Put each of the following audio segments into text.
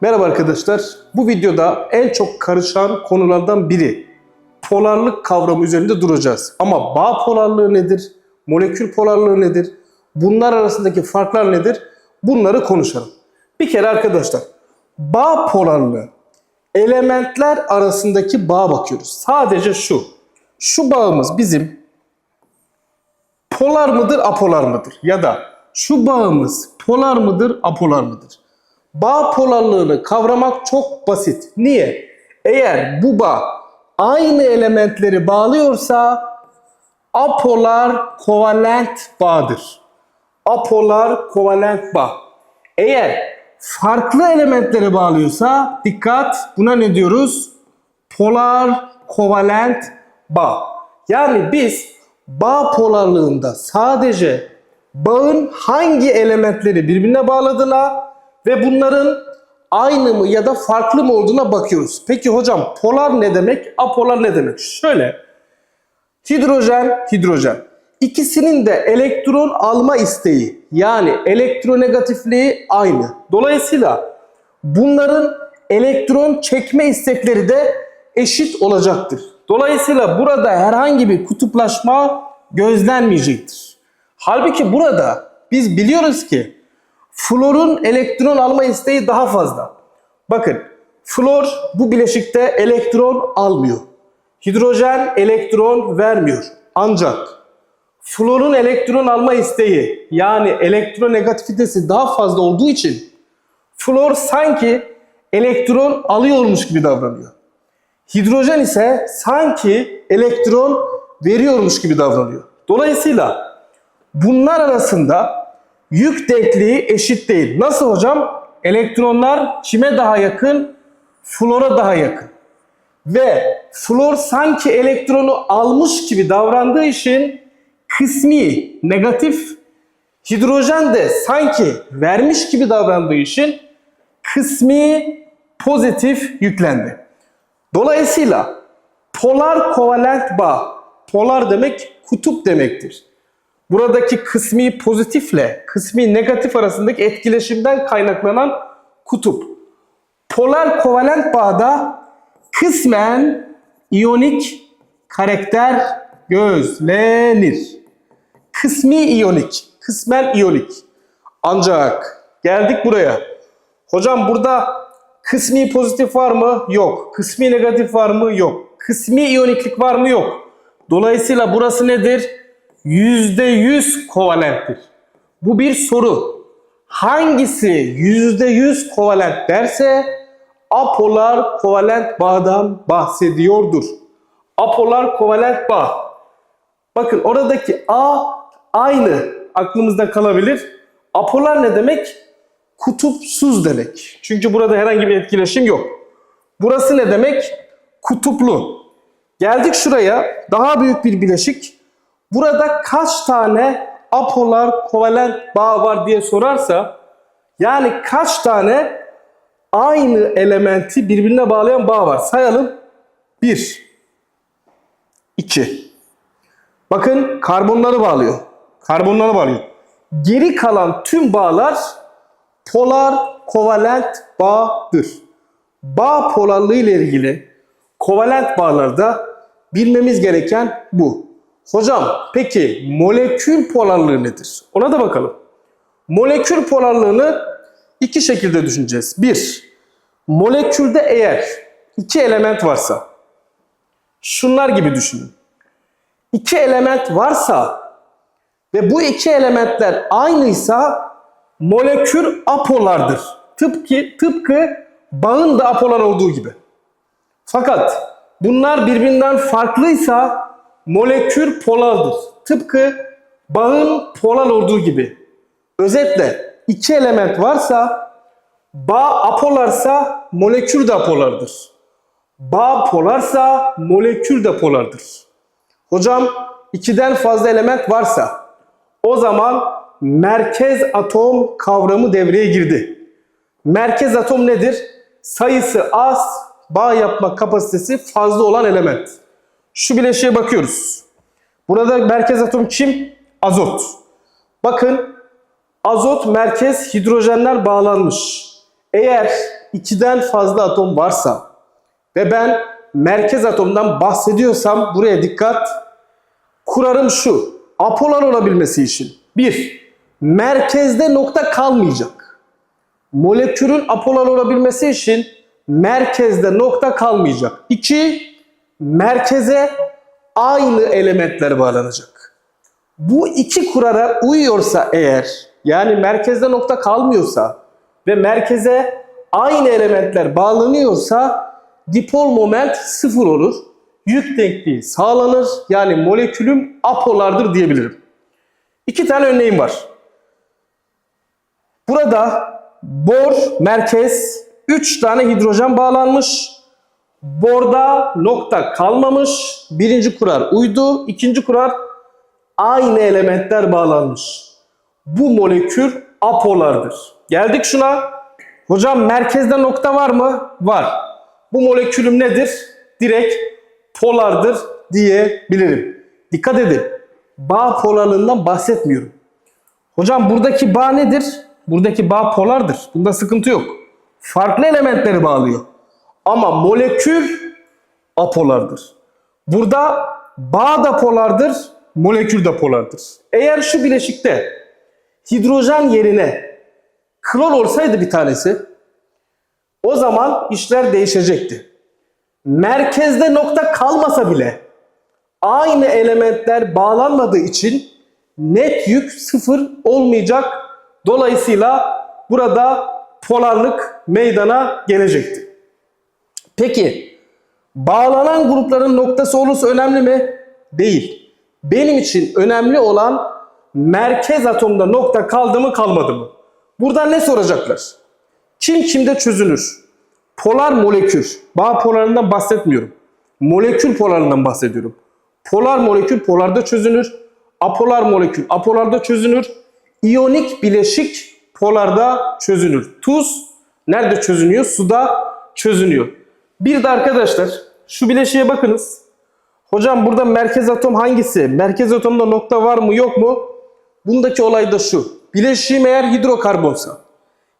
Merhaba arkadaşlar. Bu videoda en çok karışan konulardan biri polarlık kavramı üzerinde duracağız. Ama bağ polarlığı nedir? Molekül polarlığı nedir? Bunlar arasındaki farklar nedir? Bunları konuşalım. Bir kere arkadaşlar bağ polarlığı elementler arasındaki bağa bakıyoruz. Sadece şu. Şu bağımız bizim polar mıdır, apolar mıdır? Ya da şu bağımız polar mıdır, apolar mıdır? Bağ polarlığını kavramak çok basit. Niye? Eğer bu bağ aynı elementleri bağlıyorsa apolar kovalent bağdır. Apolar kovalent bağ. Eğer farklı elementleri bağlıyorsa dikkat buna ne diyoruz? Polar kovalent bağ. Yani biz bağ polarlığında sadece bağın hangi elementleri birbirine bağladığına ve bunların aynı mı ya da farklı mı olduğuna bakıyoruz. Peki hocam polar ne demek? Apolar ne demek? Şöyle hidrojen, hidrojen. İkisinin de elektron alma isteği yani elektronegatifliği aynı. Dolayısıyla bunların elektron çekme istekleri de eşit olacaktır. Dolayısıyla burada herhangi bir kutuplaşma gözlenmeyecektir. Halbuki burada biz biliyoruz ki florun elektron alma isteği daha fazla. Bakın flor bu bileşikte elektron almıyor. Hidrojen elektron vermiyor. Ancak florun elektron alma isteği yani elektronegatifitesi daha fazla olduğu için flor sanki elektron alıyormuş gibi davranıyor. Hidrojen ise sanki elektron veriyormuş gibi davranıyor. Dolayısıyla bunlar arasında yük denkliği eşit değil. Nasıl hocam? Elektronlar kime daha yakın? Flora daha yakın. Ve flor sanki elektronu almış gibi davrandığı için kısmi negatif, hidrojen de sanki vermiş gibi davrandığı için kısmi pozitif yüklendi. Dolayısıyla polar kovalent bağ, polar demek kutup demektir. Buradaki kısmi pozitifle kısmi negatif arasındaki etkileşimden kaynaklanan kutup. Polar kovalent bağda kısmen iyonik karakter gözlenir. Kısmi iyonik, kısmen iyonik. Ancak geldik buraya. Hocam burada kısmi pozitif var mı? Yok. Kısmi negatif var mı? Yok. Kısmi iyoniklik var mı? Yok. Dolayısıyla burası nedir? %100 kovalenttir. Bu bir soru. Hangisi %100 kovalent derse apolar kovalent bağdan bahsediyordur. Apolar kovalent bağ. Bakın oradaki A aynı aklımızda kalabilir. Apolar ne demek? Kutupsuz demek. Çünkü burada herhangi bir etkileşim yok. Burası ne demek? Kutuplu. Geldik şuraya. Daha büyük bir bileşik. Burada kaç tane apolar kovalent bağ var diye sorarsa yani kaç tane aynı elementi birbirine bağlayan bağ var? Sayalım. 1 2 Bakın karbonları bağlıyor. Karbonları bağlıyor. Geri kalan tüm bağlar polar kovalent bağdır. Bağ polarlığı ile ilgili kovalent bağlarda bilmemiz gereken bu. Hocam peki molekül polarlığı nedir? Ona da bakalım. Molekül polarlığını iki şekilde düşüneceğiz. Bir, molekülde eğer iki element varsa, şunlar gibi düşünün. İki element varsa ve bu iki elementler aynıysa molekül apolardır. Tıpkı, tıpkı bağın da apolar olduğu gibi. Fakat bunlar birbirinden farklıysa molekül polardır. Tıpkı bağın polar olduğu gibi. Özetle iki element varsa bağ apolarsa molekül de apolardır. Bağ polarsa molekül de polardır. Hocam ikiden fazla element varsa o zaman merkez atom kavramı devreye girdi. Merkez atom nedir? Sayısı az, bağ yapma kapasitesi fazla olan element. Şu bileşiğe bakıyoruz. Burada merkez atom kim? Azot. Bakın azot merkez hidrojenler bağlanmış. Eğer ikiden fazla atom varsa ve ben merkez atomdan bahsediyorsam buraya dikkat. Kurarım şu. Apolar olabilmesi için. Bir, merkezde nokta kalmayacak. Molekülün apolar olabilmesi için merkezde nokta kalmayacak. İki, merkeze aynı elementler bağlanacak. Bu iki kurara uyuyorsa eğer, yani merkezde nokta kalmıyorsa ve merkeze aynı elementler bağlanıyorsa dipol moment sıfır olur. Yük denkliği sağlanır. Yani molekülüm apolardır diyebilirim. İki tane örneğim var. Burada bor merkez 3 tane hidrojen bağlanmış. Borda nokta kalmamış. Birinci kurar uydu. ikinci kurar aynı elementler bağlanmış. Bu molekül apolardır. Geldik şuna. Hocam merkezde nokta var mı? Var. Bu molekülüm nedir? Direkt polardır diyebilirim. Dikkat edin. Bağ polarlığından bahsetmiyorum. Hocam buradaki bağ nedir? Buradaki bağ polardır. Bunda sıkıntı yok. Farklı elementleri bağlıyor. Ama molekül apolardır. Burada bağ da polardır, molekül de polardır. Eğer şu bileşikte hidrojen yerine klor olsaydı bir tanesi o zaman işler değişecekti. Merkezde nokta kalmasa bile aynı elementler bağlanmadığı için net yük sıfır olmayacak. Dolayısıyla burada polarlık meydana gelecekti. Peki bağlanan grupların noktası olursa önemli mi? Değil. Benim için önemli olan merkez atomda nokta kaldı mı kalmadı mı? Buradan ne soracaklar? Kim kimde çözünür? Polar molekül. Bağ polarından bahsetmiyorum. Molekül polarından bahsediyorum. Polar molekül polarda çözünür. Apolar molekül apolarda çözünür. İyonik bileşik polarda çözünür. Tuz nerede çözünüyor? Suda çözünüyor. Bir de arkadaşlar şu bileşiğe bakınız. Hocam burada merkez atom hangisi? Merkez atomda nokta var mı yok mu? Bundaki olay da şu. Bileşiğim eğer hidrokarbonsa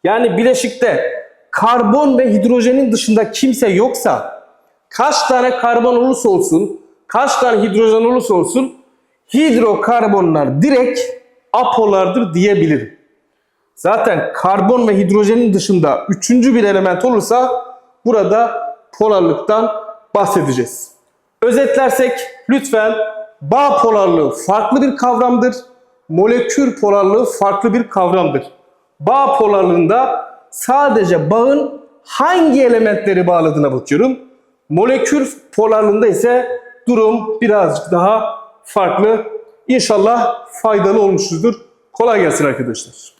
yani bileşikte karbon ve hidrojenin dışında kimse yoksa kaç tane karbon olursa olsun, kaç tane hidrojen olursa olsun hidrokarbonlar direkt apolardır diyebilirim. Zaten karbon ve hidrojenin dışında üçüncü bir element olursa burada polarlıktan bahsedeceğiz. Özetlersek lütfen bağ polarlığı farklı bir kavramdır. Molekül polarlığı farklı bir kavramdır. Bağ polarlığında sadece bağın hangi elementleri bağladığına bakıyorum. Molekül polarlığında ise durum birazcık daha farklı. İnşallah faydalı olmuşuzdur. Kolay gelsin arkadaşlar.